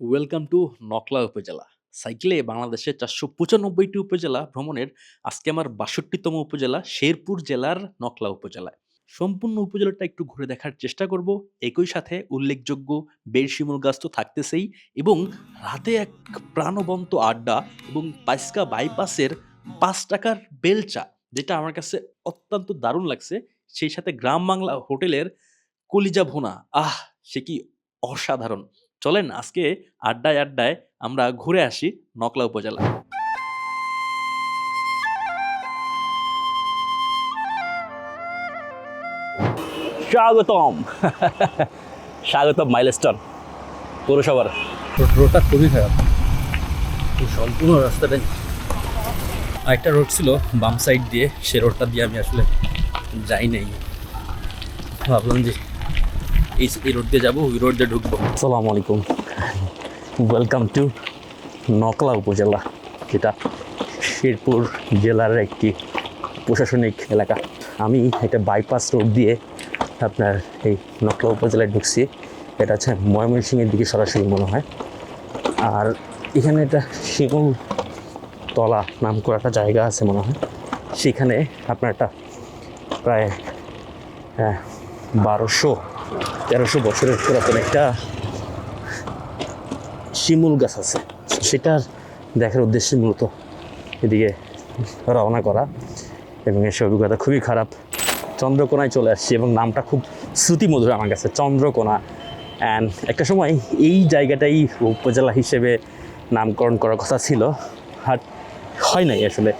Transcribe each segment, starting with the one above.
Welcome to Nakla উপজেলা। সাইকেলে বাংলাদেশের চারশো পঁচানব্বইটি উপজেলা ভ্রমণের আজকে আমার বাষট্টিতম উপজেলা, শেরপুর জেলার নকলা উপজেলায়। সম্পূর্ণ উপজেলাটা একটু ঘুরে দেখার চেষ্টা করব। একই সাথে উল্লেখযোগ্য বেরশিমুল গাছ তো থাকতেছেই এবং রাতে এক প্রাণবন্ত আড্ডা এবং পাইসকা বাইপাসের পাঁচ টাকার বেলচা, যেটা আমার কাছে অত্যন্ত দারুণ লাগছে। সেই সাথে গ্রাম বাংলা হোটেলের কলিজা ভোনা, আহ, সে কি অসাধারণ। চলেন আজকে আড্ডায় আড্ডায় আমরা ঘুরে আসি নকলা উপজেলা। স্বাগতম। স্বাগতম মাইলস্টোন পৌরসভার। রোডটা খুবই খারাপ। সম্পূর্ণ রাস্তাটা আরেকটা রোড ছিল বাম সাইড দিয়ে সে রোডটা দিয়ে আমি আসলে যাই নাই। ভাবলাম যে এই এই রোড দিয়ে যাব ওই রোড দিয়ে ঢুকবো। আসসালামু আলাইকুম। ওয়েলকাম টু নকলা উপজেলা যেটা শেরপুর জেলার একটি প্রশাসনিক এলাকা। আমি একটা বাইপাস রোড দিয়ে আপনার এই নকলা উপজেলায় ঢুকছি। এটা হচ্ছে ময়মনসিংহের দিকে সরাসরি মনে হয়। আর এখানে একটা শিমুল তলা নাম করে একটা জায়গা আছে মনে হয়। সেখানে আপনার একটা প্রায় হ্যাঁ, বারোশো তেরোশো বছরের পুরাতন একটা শিমুল গাছ আছে। সেটার দেখার উদ্দেশ্যে মূলত এদিকে রওনা করা এবং এসে অভিজ্ঞতা খুবই খারাপ। চন্দ্রকোনায় চলে আসছি এবং নামটা খুব শ্রুতিমধুর আমার কাছে, চন্দ্রকোনা। অ্যান্ড একটা সময় এই জায়গাটাই উপজেলা হিসেবে নামকরণ করার কথা ছিল, আর হয় নাই আসলে।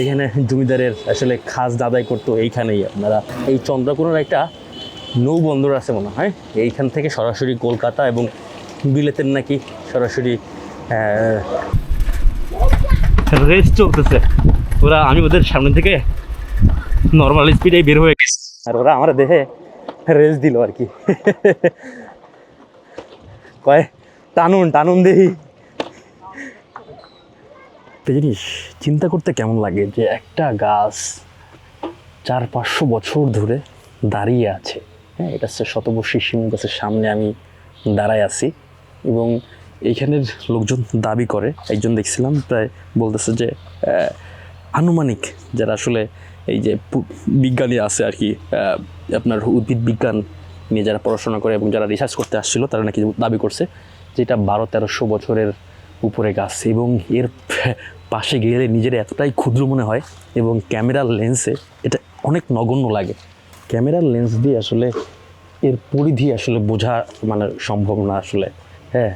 এখানে জমিদারের আসলে খাস দাদাই করতো এইখানেই আপনারা। এই চন্দ্রকোনার একটা নৌবন্দর আছে মনে হয়। এইখান থেকে সরাসরি কলকাতা এবং বিলেতের নাকি সরাসরি রেস চলতেছে। ওরা, আমি ওদের সামনে থেকে নর্মাল স্পিডে বের হয়ে গেছি। আর ওরা আমার দেখে রেস দিল আর কি। কয়, টানুন টানুন একটা জিনিস, চিন্তা করতে কেমন লাগে যে একটা গাছ চার পাঁচশো বছর ধরে দাঁড়িয়ে আছে। হ্যাঁ এটা হচ্ছে শতবর্ষী শিমুল গাছের সামনে আমি দাঁড়ায় আছি। এবং এইখানের লোকজন দাবি করে, একজন দেখছিলাম, প্রায় বলতেছে যে আনুমানিক যারা আসলে এই যে বিজ্ঞানী আছে আর কি আপনার উদ্ভিদ বিজ্ঞান নিয়ে যারা পড়াশোনা করে এবং যারা রিসার্চ করতে আসছিল, তারা নাকি দাবি করছে যে এটা বারো তেরোশো বছরের উপরে গাছ এবং এর পাশে গেলে নিজের এতটাই ক্ষুদ্র মনে হয় এবং ক্যামেরার লেন্সে এটা অনেক নগণ্য লাগে। ক্যামেরার লেন্স দিয়ে আসলে এর পরিধি আসলে বোঝা মানে সম্ভব না আসলে। হ্যাঁ।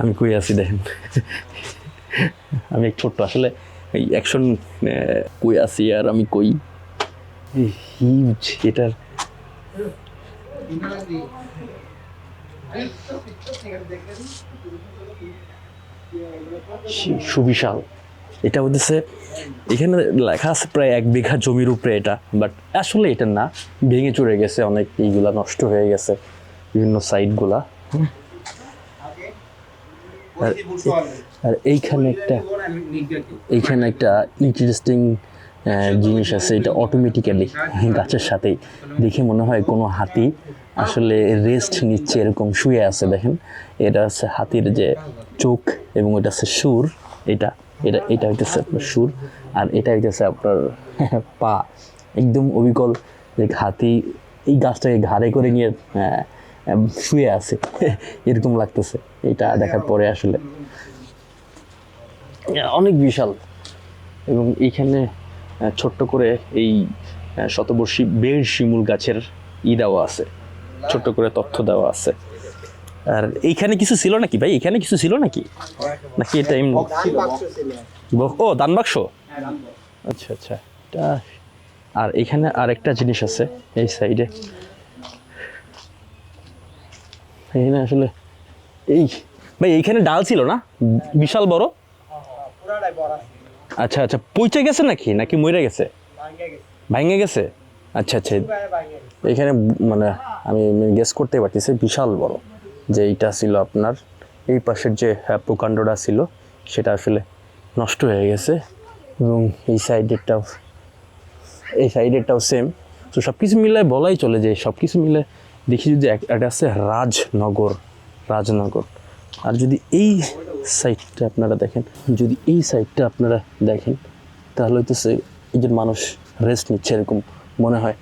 আমি কই আছি দেখেন। আমি এক ছোট্ট আসলে এই অ্যাকশন কই আছি আর আমি কই? হিউজ এটার সুবিশাল। এটা হচ্ছে, এখানে লেখা আছে প্রায় এক বিঘা জমির উপরে এটা বাট আসলে এটা না। ভেঙে চড়ে গেছে অনেক, এইগুলা নষ্ট হয়ে গেছে বিভিন্ন সাইডগুলা আর এইখানে একটা এইখানে একটা ইন্টারেস্টিং জিনিস আছে, এটা অটোমেটিক্যালি গাছের সাথেই। দেখে মনে হয় কোনো হাতি আসলে রেস্ট নিচ্ছে এরকম শুয়ে আছে, দেখেন। এটা হচ্ছে হাতির যে চোখ এবং এটা হচ্ছে সুর, এটা। এটা এটা হইতেছে আপনার সুর আর এটা হইতেছে আপনার পা। একদম অবিকল যে হাতি এই গাছটাকে ঘাড়ে করে নিয়ে শুয়ে আছে। এরকম লাগতেছে। এটা দেখার পরে আসলে। অনেক বিশাল। এবং এইখানে আহ, ছোট্ট করে এই শতবর্ষী বেড় শিমুল গাছের ই দেওয়া আছে। ছোট্ট করে তথ্য দেওয়া আছে। আর এইখানে কিছু ছিল নাকি ভাই? এখানে কিছু ছিল নাকি? নাকি এটা এমনি? ও দান বাক্স? আচ্ছা আচ্ছা। এটা আর এখানে আরেকটা জিনিস আছে এই সাইডে। এখানে আসলে এই ভাই এইখানে ডাল ছিল না? বিশাল বড়? আচ্ছা আচ্ছা। পৌঁছে গেছে নাকি? নাকি মরে গেছে? ভাঙে গেছে? আচ্ছা আচ্ছা। এখানে মানে আমি গেস করতে পারতেছি বিশাল বড়। যে এইটা ছিল আপনার, এই পাশের যে প্রকাণ্ডটা ছিল, সেটা আসলে নষ্ট হয়ে গেছে এবং এই সাইডেরটাও এই সাইডেরটাও সেম তো সব কিছু মিলে বলাই চলে যে সব কিছু মিলে দেখি যদি এক- একটা আছে রাজনগর রাজনগর। আর যদি এই সাইডটা আপনারা দেখেন, যদি এই সাইডটা আপনারা দেখেন, তাহলে হইতেছে এই যে মানুষ রেস্ট নিচ্ছে এরকম মনে হয়।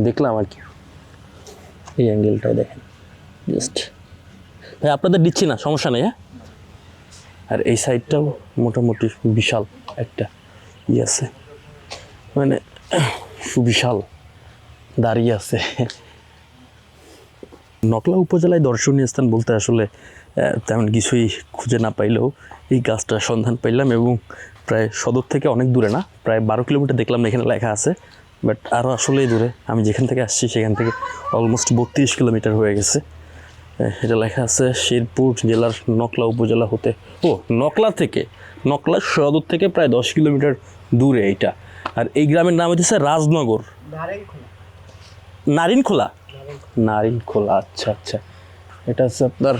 দেখলাম আর কি। এই অ্যাঙ্গেলটাও দেখেন। জাস্ট ভাই, আপনাদের দিচ্ছি না, সমস্যা নেই হ্যাঁ? আর এই সাইডটাও মোটামুটি বিশাল একটা ই আছে। মানে সুবিশাল দাঁড়িয়ে আছে। নকলা উপজেলায় দর্শনীয় স্থান বলতে আসলে তেমন কিছুই খুঁজে না পাইলেও এই গাছটার সন্ধান পাইলাম এবং প্রায় সদর থেকে অনেক দূরে না, প্রায় বারো কিলোমিটার দেখলাম এখানে লেখা আছে। বাট আরও আসলেই দূরে, আমি যেখান থেকে আসছি সেখান থেকে অলমোস্ট বত্রিশ কিলোমিটার হয়ে গেছে। এটা লেখা আছে শেরপুর জেলার নকলা উপজেলা হতে ও নকলা থেকে নকলা সদর থেকে প্রায় দশ কিলোমিটার দূরে এইটা। আর এই গ্রামের নাম হচ্ছে রাজনগর। নারিনখোলা? নারিনখোলা আচ্ছা আচ্ছা। এটা হচ্ছে আপনার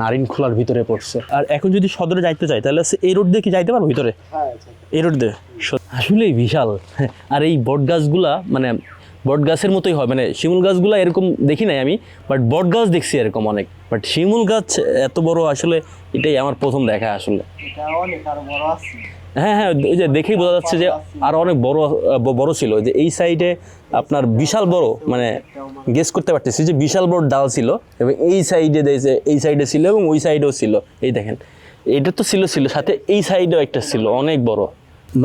নারিনখোলার ভিতরে পড়ছে। আর এখন যদি সদরে যাইতে চাই তাহলে এই রোড দিয়ে কি যাইতে পারব ভিতরে? এই রোড দিয়ে? আসলেই বিশাল। আর এই বট গাছগুলা মানে বট গাছের মতোই হয়। মানে শিমুল গাছগুলা এরকম দেখি নাই আমি বাট বট গাছ দেখছি এরকম অনেক। বাট শিমুল গাছ এত বড় আসলে এটাই আমার প্রথম দেখা আসলে। অনেক বড় হ্যাঁ হ্যাঁ এই যে দেখেই বোঝা যাচ্ছে যে আরও অনেক বড় বড় ছিল। যে এই সাইডে আপনার বিশাল বড় মানে গেস করতে পারতেছি যে বিশাল বড় ডাল ছিল এবং এই সাইডে দিয়েছে এই সাইডে ছিল এবং ওই সাইডেও ছিল। এই দেখেন এটা তো ছিল ছিল। সাথে এই সাইডেও একটা ছিল অনেক বড়।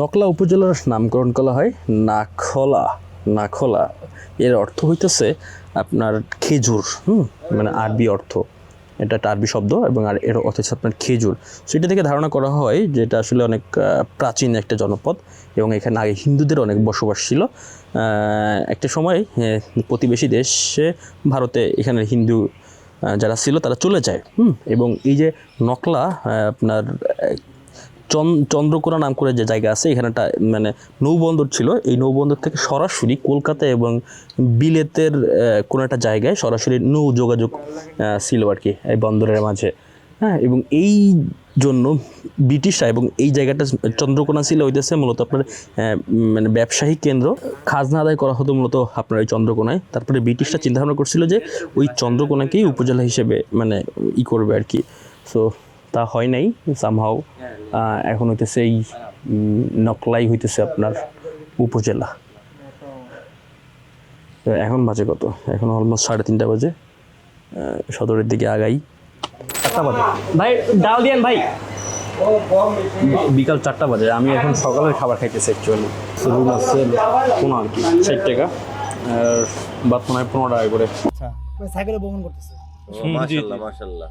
নকলা উপজেলার নামকরণ করা হয় নাখলা। নাখলা এর অর্থ হইতেছে আপনার খেজুর, হুম? মানে আরবি অর্থ। এটা একটা আরবি শব্দ এবং আর এর অর্থ হচ্ছে আপনার খেজুর। সেটা থেকে ধারণা করা হয় যে এটা আসলে অনেক প্রাচীন একটা জনপদ এবং এখানে আগে হিন্দুদের অনেক বসবাস ছিল। একটা সময় প্রতিবেশী দেশে ভারতে এখানে হিন্দু যারা ছিল তারা চলে যায়, হুম? এবং এই যে নকলা আপনার চন্দ্রকোনা নাম করে যে জায়গা আছে এখানেটা মানে নৌবন্দর ছিল। এই নৌবন্দর থেকে সরাসরি কলকাতা এবং বিলেতের কোনো একটা জায়গায় সরাসরি নৌ যোগাযোগ ছিল আর কি, এই বন্দরের মাঝে। হ্যাঁ এবং এই জন্য ব্রিটিশরা এবং এই জায়গাটা চন্দ্রকোনা ছিল হইতেছে মূলত আপনার মানে ব্যবসায়িক কেন্দ্র। খাজনা আদায় করা হতো মূলত আপনার ওই চন্দ্রকোনায়। তারপরে ব্রিটিশরা চিন্তা ভাবনা করছিল যে ওই চন্দ্রকোনাকেই উপজেলা হিসেবে মানে ই করবে আর কি। সো তা হয় নাই সামহাও এখন হইতেছে এই নকলাই হইতেছে আপনার উপজেলা। তো এখন বাজে কত? এখন অলমোস্ট সাড়ে তিনটা বাজে সদরের দিকে আগাই। চারটা বাজে। ভাই ডাল দিয়েন ভাই। বিকাল চারটা বাজে আমি এখন সকালের খাবার খাইতেছি অ্যাকচুয়ালি রুম আছে কোনো আর কি ষাট টাকা। আর বাদ মনে হয় পনেরো টাকা করে। ওই সাইকেলে ভ্রমণ করতেছে। মাশাল্লাহ মাশাল্লাহ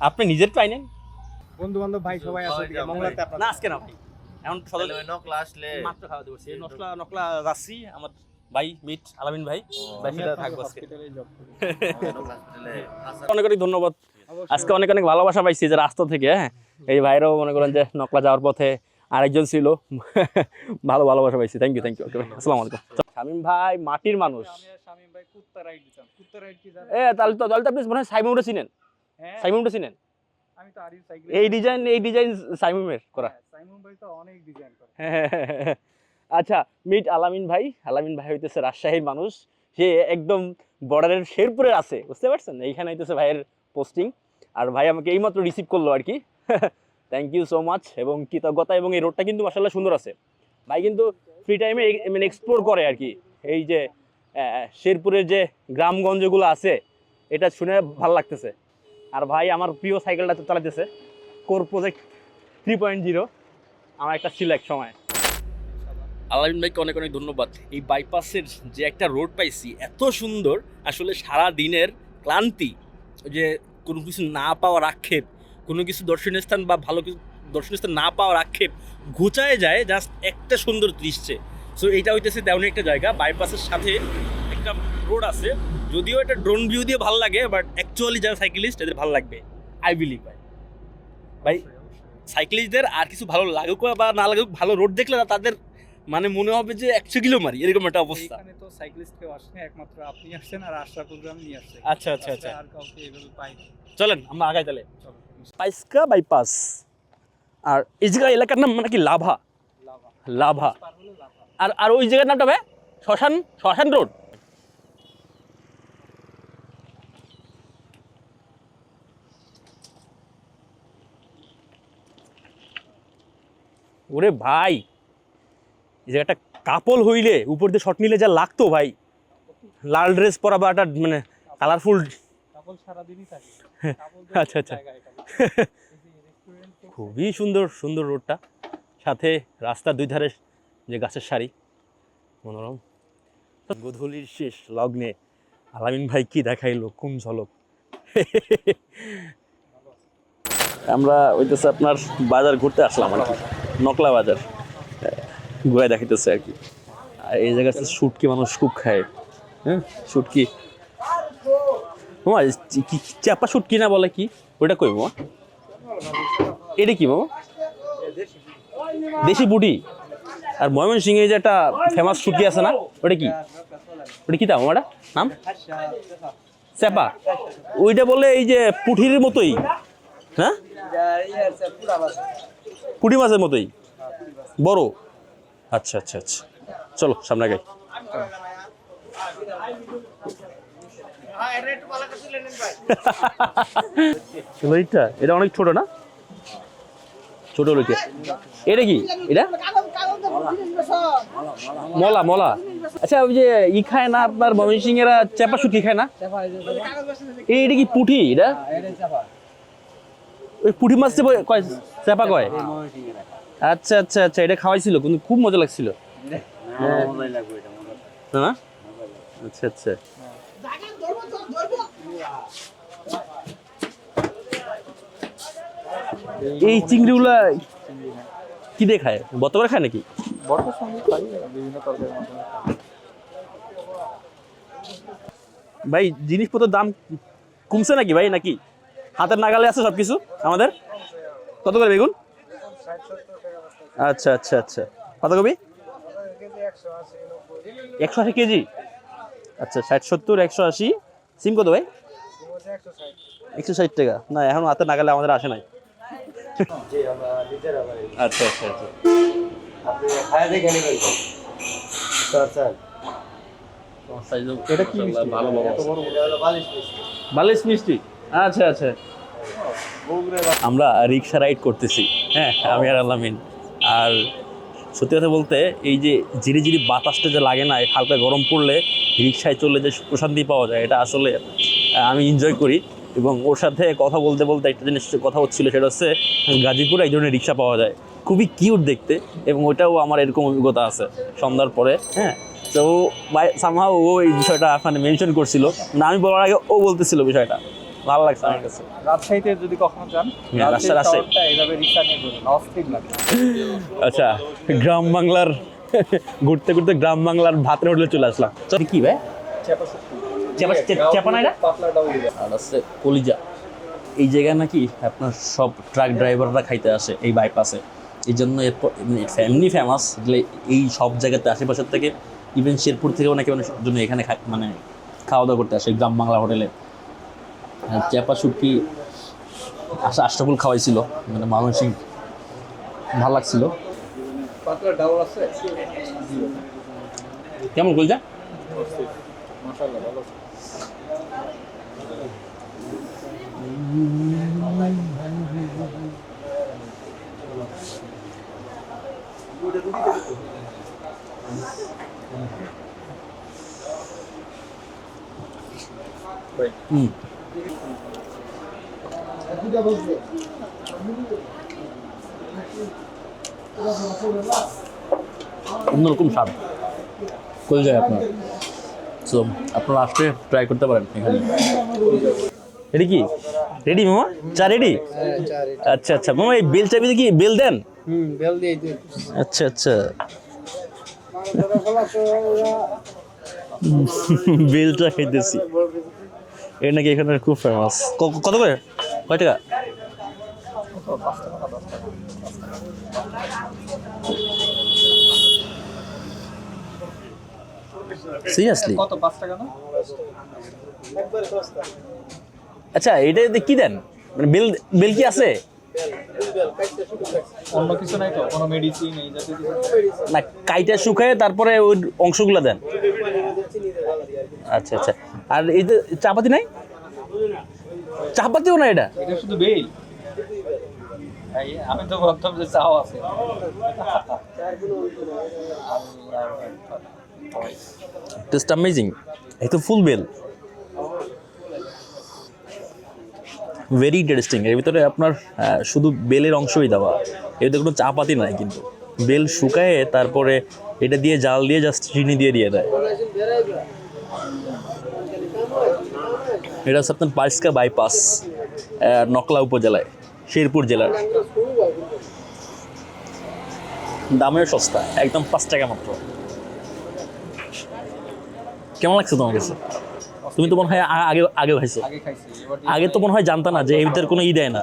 আপনি নিজের ট্রাই নেন। বন্ধু বান্ধব ভাই সবাই আছে মংলাতে আপনার না আজকে না ভাই। এখন সদর নকলা আসলে মাত্র খাওয়া দেবো। এই নকলা নকলা। যাচ্ছি আমার ভাই মিট আলামিন ভাই। ভাই সাথে থাকব আজকে। অনেক অনেক ধন্যবাদ। আজকে অনেক অনেক ভালোবাসা পাইছি যে রাস্তা থেকে হ্যাঁ। এই ভাইরাও মনে করেন যে নকলা যাওয়ার পথে আরেকজন ছিল। ভালো ভালোবাসা পাইছি। থ্যাংক ইউ থ্যাংক ইউ ভাই আসসালামু আলাইকুম। শামিম ভাই মাটির মানুষ। শামিম ভাই কুত্তা রাইড দিতাম। কুত্তা রাইড কি জানেন এ তাহলে তো তাহলে তো আপনি মনে হয় সাইমুনটা চিনেন। হ্যাঁ। সাইমুনটা চিনেন? আমি তো আরিফ সাইকেল এই ডিজাইন এই ডিজাইন সাইমুমের করা। সাইমন ভাই তো অনেক ডিজাইন করে। আচ্ছা মিট আলামিন ভাই আলামিন ভাই হইতেছে রাজশাহীর মানুষ। সে একদম বর্ডারের শেরপুরে আছে বুঝতে পারছেন? এইখানে হইতেছে ভাইয়ের পোস্টিং আর ভাই আমাকে এইমাত্র রিসিভ করল আর কি। থ্যাংক ইউ সো মাচ এবং কৃতজ্ঞতা এবং এই রোডটা কিন্তু মাসাল্লাহ সুন্দর আছে। ভাই কিন্তু ফ্রি টাইমে মানে এক্সপ্লোর করে আর কি। এই যে শেরপুরের যে গ্রামগঞ্জগুলো আছে এটা শুনে ভালো লাগতেছে। আর ভাই আমার প্রিয় সাইকেলটা চালাতেছে core project three point zero আমার একটা ছিল এক সময়। আলামিন ভাইকে অনেক অনেক ধন্যবাদ। এই বাইপাসের যে একটা রোড পাইছি, এত সুন্দর, আসলে সারা দিনের ক্লান্তি, যে কোনো কিছু না পাওয়ার আক্ষেপ, কোনো কিছু দর্শনীয় স্থান বা ভালো কিছু দর্শনীয় স্থান না পাওয়ার আক্ষেপ ঘুচায় যায় জাস্ট একটা সুন্দর দৃশ্যে। সো এইটা হইতেছে তেমন একটা জায়গা বাইপাসের সাথে একটা রোড আছে। যদিও এটা ড্রোন ভিউ দিয়ে ভালো লাগে বাট অ্যাকচুয়ালি যারা সাইকেলিস্ট এদের ভালো লাগবে আই বিলিভ ভাই। ভাই সাইকেলিস্টদের আর কিছু ভালো লাগুক বা না লাগুক ভালো রোড দেখলে না তাদের মানে মনে হবে যে একশো কিলো মারি এরকম একটা অবস্থা। এখানে তো সাইক্লিস্ট কেউ আসেনি একমাত্র আপনি আসছেন আর আশরাফ প্রোগ্রাম নিয়ে আসছে। আচ্ছা, আচ্ছা, আচ্ছা। আর কাউকে এভাবে পাই চলেন আমরা আগাই তাহলে। পাইসকা বাইপাস আর এই জায়গা এলাকার নাম মানে কি? লাভা। লাভা। লাভা। লাভা। আর আর ওই জায়গার নামটা ভাই? শ্মশান শ্মশান রোড ওরে ভাই এই যে একটা কাপল হইলে উপর দিয়ে শট নিলে যা লাগতো ভাই। লাল ড্রেস পরা বা একটা মানে কালারফুল থাকে। আচ্ছা, আচ্ছা। খুবই সুন্দর সুন্দর রোডটা সাথে রাস্তার দুই ধারে যে গাছের সারি মনোরম। গোধূলির শেষ লগ্নে আলামিন ভাই কি দেখাইলো কোন ঝলক? আমরা ওইটাছে আপনার বাজার ঘুরতে আসলাম আর কি। নকলা বাজার। ঘুরে দেখাইতেছে আর কি। আর এই জায়গাতে শুটকি মানুষ খুব খায়। হ্যাঁ শুটকি। কি- চাপা শুটকি না বলে কি? ওটা কই, মামা? এটা কি, মামা? দেশি বুটি আর ময়মনসিংহে যে একটা ফেমাস শুটকি আছে না, ওটা কি? ওটা কি দাম ওটা নাম? চেপা ওইটা বলে এই যে পুঠির মতোই। হ্যাঁ? পুঁটি মাছের মতোই? বড়? আচ্ছা আচ্ছা আচ্ছা। চলো সামনে গাই এইটা এটা অনেক ছোট না? ছোট লইটা এটা কি? এটা? মলা মলা। আচ্ছা ওই যে ই খায় না আপনার ময়মনসিং এরা চেপা শুটকি খায় না? এই এটা কি পুঁটি? এটা? ওই পুঁটি মাছ কয় চেপা কয়? আচ্ছা আচ্ছা আচ্ছা এটা খাওয়াইছিল, কিন্তু খুব মজা লাগছিল। না আচ্ছা আচ্ছা। এই চিংড়িগুলা কি দিয়ে খায়? করে খায় নাকি। ভাই, জিনিসপত্রের দাম কমছে নাকি ভাই, নাকি? হাতের নাগালে আছে সব কিছু আমাদের? কত করে বেগুন? আচ্ছা আচ্ছা আচ্ছা। পাতাকপি একশো আশি কেজি। আচ্ছা ষাট সত্তর একশো আশি। সিম কত ভাই? একশো ষাট টাকা। না এখন হাতের নাগালে আমাদের আসে নাই। আচ্ছা আচ্ছা আচ্ছা। এটা কি ভালো বালিশ মিষ্টি। আচ্ছা আচ্ছা। আমরা রিক্সা রাইড করতেছি। হ্যাঁ আমি আর আলামিন আর সত্যি কথা বলতে, এই যে জিরি জিরি বাতাসটা যে লাগে না হালকা গরম পড়লে রিক্সায় চললে যে প্রশান্তি পাওয়া যায়, এটা আসলে আমি এনজয় করি। এবং ওর সাথে কথা বলতে বলতে একটা জিনিস কথা হচ্ছিল, সেটা হচ্ছে গাজীপুরে এই ধরনের রিক্সা পাওয়া যায়। খুবই কিউট দেখতে এবং ওটাও আমার এরকম অভিজ্ঞতা আছে সন্ধ্যার পরে হ্যাঁ। তো সামহাও ও এই বিষয়টা মানে মেনশন করছিল। না, আমি বলার আগে ও বলতেছিল বিষয়টা। ভালো লাগছে আমার কাছে। রাজশাহীতে যদি কখনো যান রাজশাহী- রাজশাহী। এইভাবে রিক্সা নিয়ে অস্থির লাগে। আচ্ছা গ্রাম বাংলার ঘুরতে ঘুরতে গ্রাম বাংলার ভাতের হোটেলে চলে আসলাম। তো কি ভাই। চেপা শুটকি। চেপা- চেপা না এটা? আর আছে কলিজা। এই জায়গায় নাকি আপনার সব ট্রাক ড্রাইভাররা খাইতে আসে এই বাইপাসে। এই জন্য এরপর এমনি ফেমাস এই সব জায়গাতে আশেপাশের থেকে ইভেন শেরপুর থেকেও নাকি অনেক জন্য এখানে মানে খাওয়া দাওয়া করতে আসে গ্রাম বাংলা হোটেলে। চেপা শুটকি আশা আশরাফুল খাওয়াইছিল। মানে মানসিক ভালো লাগছিল। কেমন ভালো হুম। অন্যরকম স্বাদ। কোন যায় আপনার? সো আপনারা আসলে ট্রাই করতে পারেন এখানে। এটা কি? রেডি মামা? চা রেডি আচ্ছা আচ্ছা। মামা এই বেল চাবি কি বেল দেন? হুম বেল দিয়ে দিই। আচ্ছা আচ্ছা। বেলটা খাইতেছি। এর নাকি এখানে খুব ফেমাস কত করে? কয় টাকা সিরিয়াসলি কত পাঁচ টাকা না? আচ্ছা এটা কি দেন? মানে বিল বিল কি আছে? অন্য কিছু নাই তো কোনো মেডিসিন এই জাতীয় না কাইটা শুকায় তারপরে ওই অংশগুলো দেন। আচ্ছা আচ্ছা। আর এই চাপাতি নাই? চাপাতিও না এটা? এটা শুধু বেল আমি তো ভাবতাম যে চাও আছে। টেস্ট অ্যামেজিং এই তো ফুল বেল। ভেরি ইন্টারেস্টিং এর ভিতরে আপনার শুধু বেলের অংশই দেওয়া। এর ভিতরে কোনো চা পাতি নাই কিন্তু। বেল শুকায়ে তারপরে এটা দিয়ে জাল দিয়ে জাস্ট চিনি দিয়ে দিয়ে দেয়। এটা হচ্ছে আপনার পাইসকা বাইপাস নকলা উপজেলায় শেরপুর জেলার। দামেও সস্তা একদম পাঁচ টাকা মাত্র। কেমন লাগছে তোমার কাছে? তুমি তো মনে হয় আগে আগে খাইছো। আগে তো মনে হয় জানতা না যে ভিতরে কোনো ই দেয় না।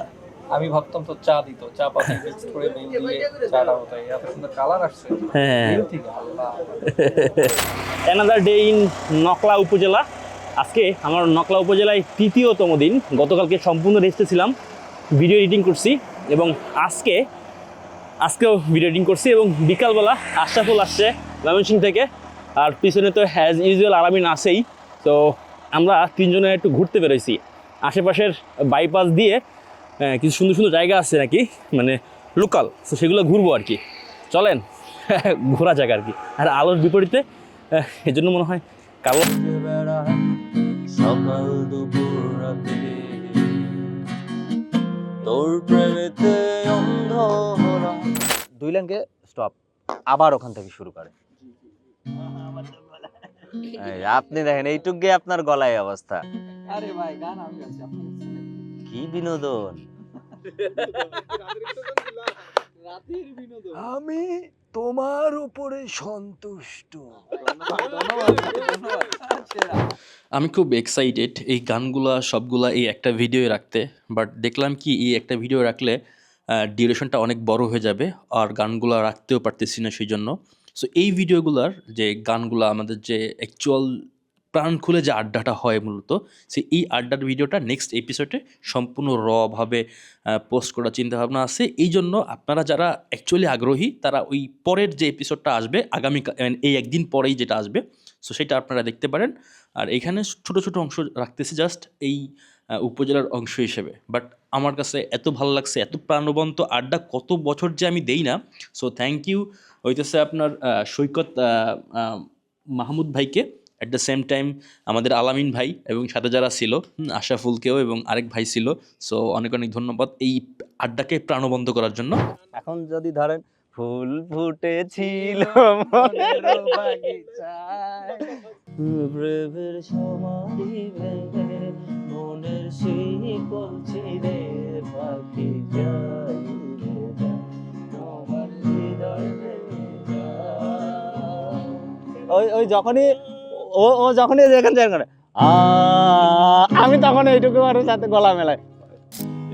আমি ভাবতাম তো চা দিত চা পাতি মিক্সড করে বেল দিয়ে চাটা হতো এত সুন্দর কালার আসছে। হ্যাঁ বেল থেকে আল্লাহ। Another day in Nokla upazila. আজকে আমার নকলা উপজেলায় তৃতীয়তম দিন। গতকালকে সম্পূর্ণ রেস্টে ছিলাম ভিডিও এডিটিং করছি এবং আজকে, আজকেও ভিডিও এডিটিং করছি এবং বিকালবেলা আশরাফুল আসছে ময়মনসিং থেকে। আর পিছনে তো হ্যাজ ইউজুয়াল আরামিন আসেই তো আমরা তিনজনে একটু ঘুরতে বেরোইছি। আশেপাশের বাইপাস দিয়ে কিছু সুন্দর সুন্দর জায়গা আছে নাকি? মানে লোকাল তো সেগুলো ঘুরবো আর কি। চলেন, ঘোরা জায়গা আর কি। আর আলোর বিপরীতে এজন্য মনে হয় কালো সকাল দুপুর রাতে তোর প্রেমেতে অন্ধ হলাম দুই লাইনকে স্টপ আবার ওখান থেকে শুরু করে। এই, আপনি দেখেন এইটুক গিয়ে আপনার গলায় অবস্থা। আরে ভাই গান আমি গাইছি আপনি কি বিনোদন? রাতের বিনোদন। আমি তোমার উপরে সন্তুষ্ট। আমি খুব এক্সাইটেড এই গানগুলা, সবগুলা এই একটা ভিডিও রাখতে। বাট দেখলাম কি, এই একটা ভিডিও রাখলে ডিউরেশনটা অনেক বড় হয়ে যাবে, আর গানগুলো রাখতেও পারতেছি না সেই জন্য সো এই ভিডিওগুলার যে গানগুলো, আমাদের যে অ্যাকচুয়াল প্রাণ খুলে যে আড্ডাটা হয় মূলত সে এই আড্ডার ভিডিওটা নেক্সট এপিসোডে সম্পূর্ণ রভাবে পোস্ট করার চিন্তাভাবনা আছে। এই জন্য আপনারা যারা অ্যাকচুয়ালি আগ্রহী, তারা ওই পরের যে এপিসোডটা আসবে আগামী এই একদিন পরেই যেটা আসবে সো সেটা আপনারা দেখতে পারেন। আর এখানে ছোট ছোট অংশ রাখতেছি জাস্ট এই উপজেলার অংশ হিসেবে। বাট আমার কাছে এত ভালো লাগছে, এত প্রাণবন্ত আড্ডা, কত বছর যে আমি দেই না সো থ্যাংক ইউ হইতেছে আপনার সৈকত মাহমুদ ভাইকে। অ্যাট দ্য সেম টাইম আমাদের আলামিন ভাই এবং সাথে যারা ছিল আশাফুলকেও এবং আরেক ভাই ছিল সো অনেক অনেক ধন্যবাদ এই আড্ডাকে প্রাণবন্ত করার জন্য এখন যদি ধরেন ফুল ফুটেছিল মনের প্রেমের সমাধি ভেঙে মনের সেই পাখি। ওই ওই যখনই ও ও যখনই যেখানে যেখানে আ, আমি তখন এইটুকু আর সাথে গলা মেলাই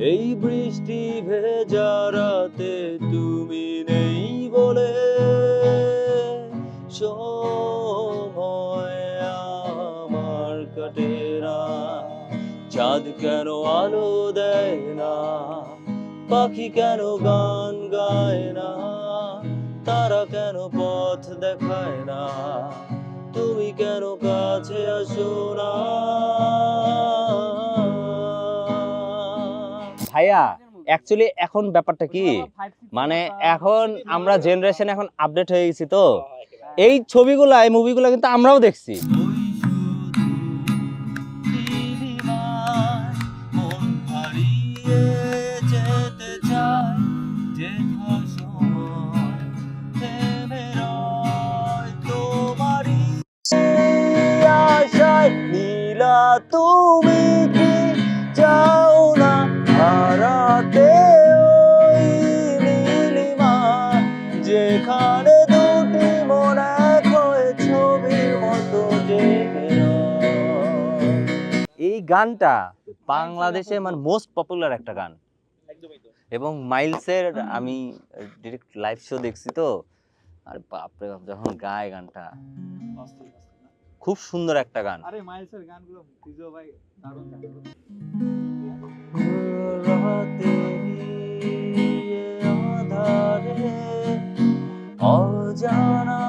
এই বৃষ্টি ভেজা রাতে তুমি নেই বলে আমার কাটে না। চাঁদ কেন আলো দেয় না? পাখি কেন গান গায় না? তারা কেন পথ দেখায় না? কেন কাছে আসো না। ভাইয়া অ্যাকচুয়ালি এখন ব্যাপারটা কি? মানে এখন আমরা জেনারেশন এখন আপডেট হয়ে গেছি তো। এই ছবিগুলা, এই মুভিগুলো কিন্তু আমরাও দেখছি। তুমি কি যাও না? হারাতে ওই নীলিমা যেখানে দুটি মন এক হয়ে ছবির মতো এই গানটা বাংলাদেশে মানে মোস্ট পপুলার একটা গান। এবং মাইলসের আমি ডিরেক্ট লাইভ শো দেখছি তো। আর বাপরে বাপ যখন গায় গানটা। খুব সুন্দর একটা গান। আরে মাইলসের গানগুলো ফিজো ভাই দারুণ আধারে অজানা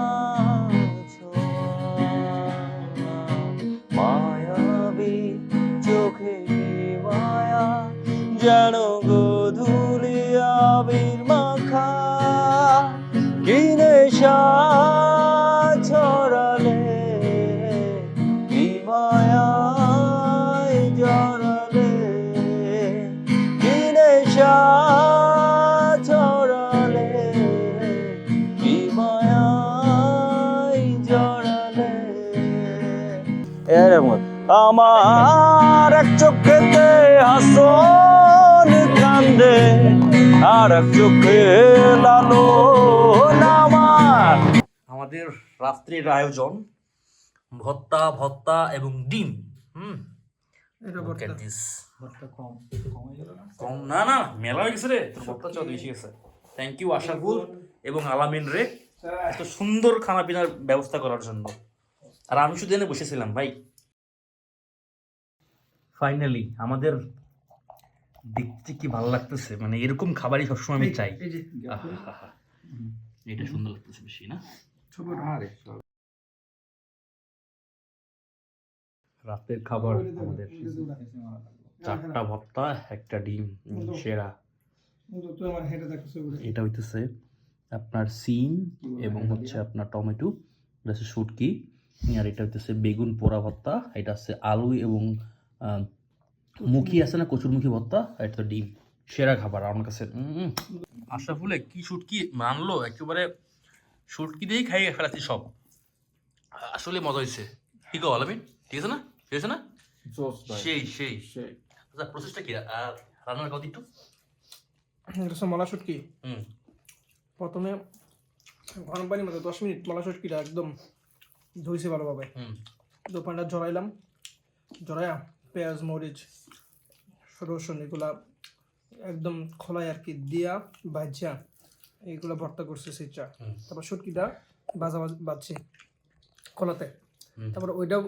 মায়াবী চোখে মায়া যেন গধুলিয়া আবির মাখা। কি নেশা আমার এক চোখেতে হাসন কান্দে আর এক চোখে লালো নামার আমাদের রাত্রির আয়োজন ভত্তা ভত্তা এবং ডিম হুম. কম। না? না মেলা হয়ে গেছে রে। তোর ভত্তা চাও বেশি গেছে থ্যাংক ইউ আশাফুল এবং আলামিন রে। এত সুন্দর খানা পিনার ব্যবস্থা করার জন্য। আর আমি শুধু এনে বসেছিলাম ভাই। ফাইনালি আমাদের দেখতে কি ভালো লাগতেছে? মানে এরকম খাবারই সবসময় আমি চাই। এটা সুন্দর লাগতেছে বেশি না? রাতের খাবার আমাদের। চারটা ভর্তা একটা ডিম সেরা। এটা হইতেছে আপনার সিম এবং হচ্ছে আপনার টমেটো এটা হচ্ছে শুটকি আর এটা হইতেছে বেগুন পোড়া ভর্তা এটা হচ্ছে আলু এবং মুখি আছে না কচুরমুখী ভর্তা আর এটা তো ডিম। সেরা খাবার আমার কাছে। উম, আশরাফুলে কি শুটকি মানলো? একেবারে শুটকি দিয়েই খাইয়ে ফেলাচ্ছি সব। আসলে মজা হয়েছে। কি কো আলামিন? ঠিক আছে না? ঠিক আছে না? সেই সেই। আচ্ছা প্রসেসটা কি? আর রান্নার কথা একটু। হচ্ছে মলা শুটকি। হুম। প্রথমে গরম পানির মধ্যে দশ মিনিট মলা শুটকিটা একদম ধুইছে ভালোভাবে। হুম। দু পানিটা জড়াইলাম জড়াইয়া পেঁয়াজ মরিচ রসুন এগুলা একদম খোলাই আর কি দিয়া ভাজা এইগুলা ভর্তা করছে সিচা। তারপর শুটকিটা ভাজা ভাজছি খোলাতে। তারপর ওইটাও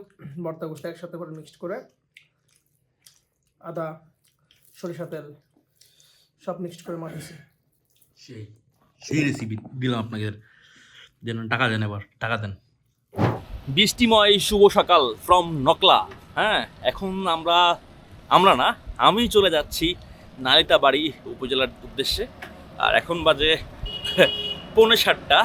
ভর্তা করছে একসাথে করে মিক্সড করে আদা সরিষা তেল সব মিক্সড করে মাখিয়েছি। সেই সেই রেসিপি দিলাম আপনাকে। যেন টাকা দেন এবার টাকা দেন। বৃষ্টিময় শুভ সকাল ফ্রম নকলা। হ্যাঁ এখন আমরা আমরা না, আমি চলে যাচ্ছি নালিতাবাড়ি উপজেলার উদ্দেশ্যে। আর এখন বাজে পৌনে সাতটা।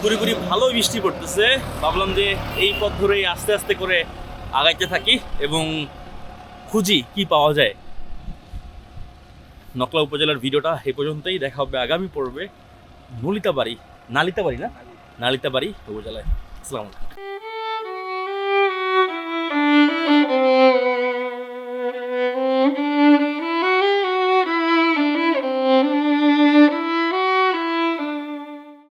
ঘুরি ঘুরি ভালো বৃষ্টি পড়তেছে। ভাবলাম যে এই পথ ধরেই আস্তে আস্তে করে আগাইতে থাকি এবং খুঁজি কি পাওয়া যায়। নকলা উপজেলার ভিডিওটা এ পর্যন্তই। দেখা হবে আগামী পর্বে। নলিতাবাড়ি, নালিতাবাড়ি না? নালিতাবাড়ি উপজেলায়। আসসালামু আলাইকুম।